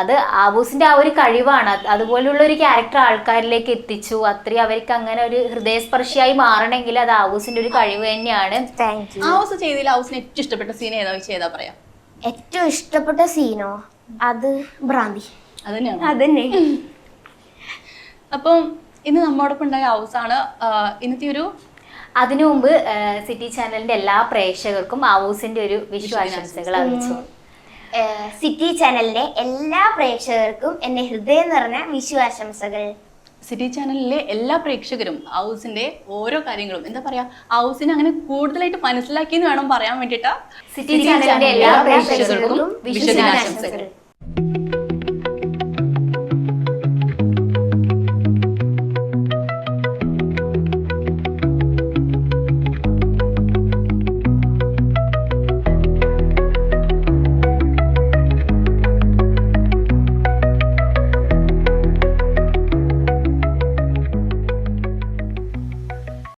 Speaker 1: അത് ആബൂസിന്റെ ആ ഒരു കഴിവാണ്. അതുപോലെയുള്ള അതുപോലുള്ള ഒരു ക്യാരക്ടർ ആൾക്കാരിലേക്ക് എത്തിച്ചു. അത്രയും അവർക്ക് അങ്ങനെ ഒരു ഹൃദയസ്പർശിയായി മാറണമെങ്കിൽ അത് ആബൂസിന്റെ ഒരു കഴിവ് തന്നെയാണ്.
Speaker 3: ഏറ്റവും ഇഷ്ടപ്പെട്ട സീൻ ഏതാ? ഏതാ പറയാ.
Speaker 2: ഏറ്റവും ഇഷ്ടപ്പെട്ട സീനോ അത് ഭ്രാന്തി.
Speaker 3: അത് തന്നെയാണ്
Speaker 2: അതന്നെ.
Speaker 3: അപ്പം ഇന്ന് നമ്മോടൊപ്പം ഉണ്ടായ ഹൗസ് ആണ് ഇന്നത്തെ ഒരു
Speaker 1: അതിനു മുമ്പ് സിറ്റി ചാനലിന്റെ എല്ലാ പ്രേക്ഷകർക്കും ആവൂസിന്റെ ഒരു വിഷു ആശംസകൾ അറിയിച്ചു.
Speaker 2: സിറ്റി ചാനലിന്റെ എല്ലാ പ്രേക്ഷകർക്കും എന്റെ ഹൃദയം നിറഞ്ഞ വിഷു ആശംസകൾ
Speaker 3: സിറ്റി ചാനലിലെ എല്ലാ പ്രേക്ഷകരും ഹൗസിന്റെ ഓരോ കാര്യങ്ങളും എന്താ പറയാ ഹൗസിനെ അങ്ങനെ കൂടുതലായിട്ട് മനസ്സിലാക്കി എന്ന് വേണം പറയാൻ വേണ്ടിട്ടാ
Speaker 1: സിറ്റി ചാനലിന്റെ എല്ലാ പ്രേക്ഷകർക്കും വിഷു ദിനാശംസകൾ